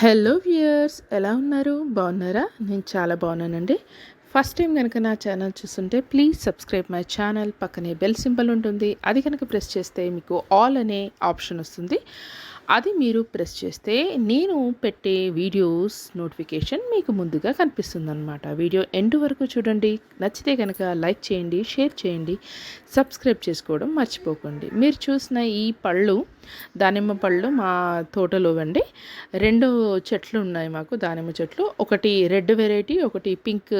Hello viewers ఎలా ఉన్నారు? బాగున్నారా? నేను చాలా బాగున్నానండి. ఫస్ట్ టైం కనుక నా ఛానల్ చూస్తుంటే ప్లీజ్ సబ్స్క్రైబ్ మై ఛానల్ పక్కనే బెల్ సింబల్ ఉంటుంది. అది కనుక ప్రెస్ చేస్తే మీకు ఆల్ అనే ఆప్షన్ వస్తుంది. అది మీరు ప్రెస్ చేస్తే నేను పెట్టే వీడియోస్ నోటిఫికేషన్ మీకు ముందుగా కనిపిస్తుంది అనమాట వీడియో ఎండ్ వరకు చూడండి. నచ్చితే కనుక లైక్ చేయండి షేర్ చేయండి సబ్స్క్రైబ్ చేసుకోవడం మర్చిపోకండి. మీరు చూసిన ఈ పళ్ళు దానిమ్మ పళ్ళు మా తోటలో అండి. రెండు చెట్లు ఉన్నాయి మాకు దానిమ్మ చెట్లు. ఒకటి రెడ్ వెరైటీ ఒకటి పింక్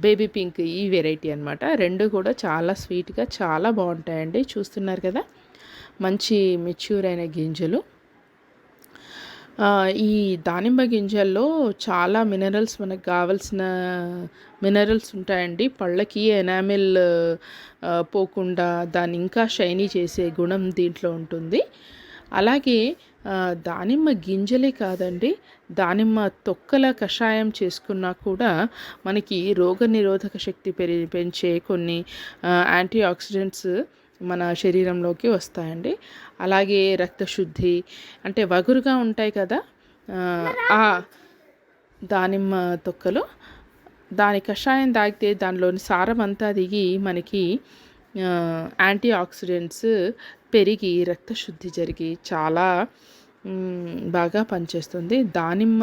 బేబీ పింక్ ఈ వెరైటీ అనమాట రెండు కూడా చాలా స్వీట్గా చాలా బాగుంటాయండి. చూస్తున్నారు కదా? మంచి మెచ్యూర్ అయిన గింజలు. ఈ దానిమ్మ గింజల్లో చాలా మినరల్స్ మనకు కావాల్సిన మినరల్స్ ఉంటాయండి. పళ్ళకి ఎనామిల్ పోకుండా దాన్ని ఇంకా షైనీ చేసే గుణం దీంట్లో ఉంటుంది. అలాగే దానిమ్మ గింజలే కాదండి దానిమ్మ తొక్కల కషాయం చేసుకున్నా కూడా మనకి రోగ నిరోధక శక్తి పెరి పెంచే కొన్ని యాంటీ ఆక్సిడెంట్స్ మన శరీరంలోకి వస్తాయండి. అలాగే రక్తశుద్ధి అంటే వగురుగా ఉంటాయి కదా ఆ దానిమ్మ తొక్కలు. దాని కషాయం తాగితే దానిలోని సారం అంతా దిగి మనకి యాంటీ ఆక్సిడెంట్స్ పెరిగి రక్తశుద్ధి జరిగి చాలా బాగా పనిచేస్తుంది. దానిమ్మ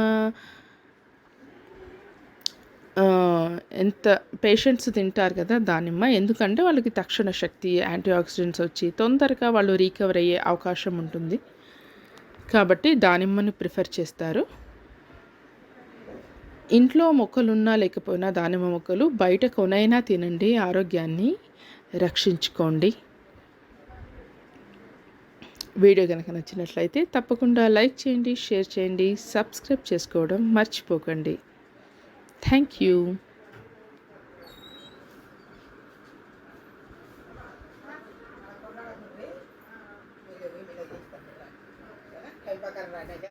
ఎంత పేషెంట్స్ తింటారు కదా దానిమ్మ. ఎందుకంటే వాళ్ళకి తక్షణ శక్తి యాంటీ ఆక్సిడెంట్స్ వచ్చి తొందరగా వాళ్ళు రీకవర్ అయ్యే అవకాశం ఉంటుంది. కాబట్టి దానిమ్మను ప్రిఫర్ చేస్తారు. ఇంట్లో మొక్కలు ఉన్నా లేకపోయినా దానిమ్మ మొక్కలు బయట కొనైనా తినండి ఆరోగ్యాన్ని రక్షించుకోండి. వీడియో కనుక నచ్చినట్లయితే తప్పకుండా లైక్ చేయండి షేర్ చేయండి సబ్స్క్రైబ్ చేసుకోవడం మర్చిపోకండి. Thank you. bakal ada